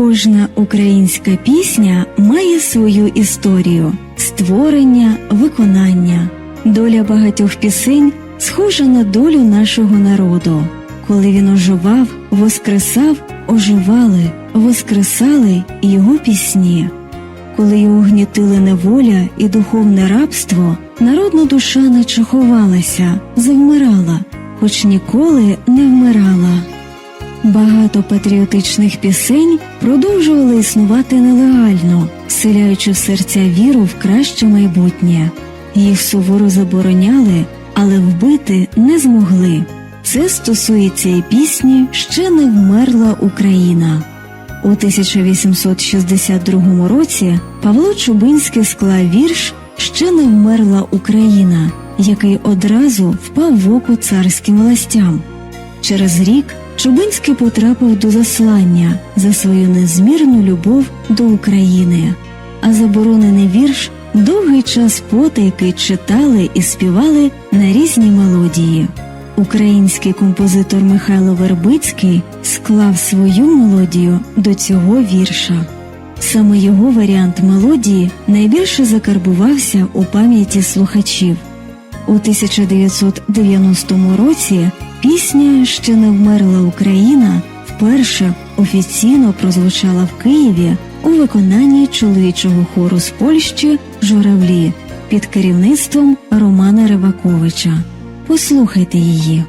Кожна українська пісня має свою історію створення, виконання. Доля багатьох пісень схожа на долю нашого народу. Коли він оживав, воскресав, оживали, воскресали його пісні. Коли його гнітили неволя і духовне рабство, народна душа наче ховалася, завмирала, хоч ніколи не вмирала. Багато патріотичних пісень продовжували існувати нелегально, вселяючи в серця віру в краще майбутнє. Їх суворо забороняли, але вбити не змогли. Це стосується і пісні Ще не вмерла Україна. У 1862 році Павло Чубинський склав вірш Ще не вмерла Україна, який одразу впав в око царським властям. Через рік Чубинський потрапив до заслання за свою незмірну любов до України, а заборонений вірш довгий час потайки читали і співали на різні мелодії. Український композитор Михайло Вербицький склав свою мелодію до цього вірша. Саме його варіант мелодії найбільше закарбувався у пам'яті слухачів. У 1990 році пісня Ще не вмерла Україна вперше офіційно прозвучала в Києві у виконанні чоловічого хору з Польщі Журавлі під керівництвом Романа Риваковича. Послухайте її.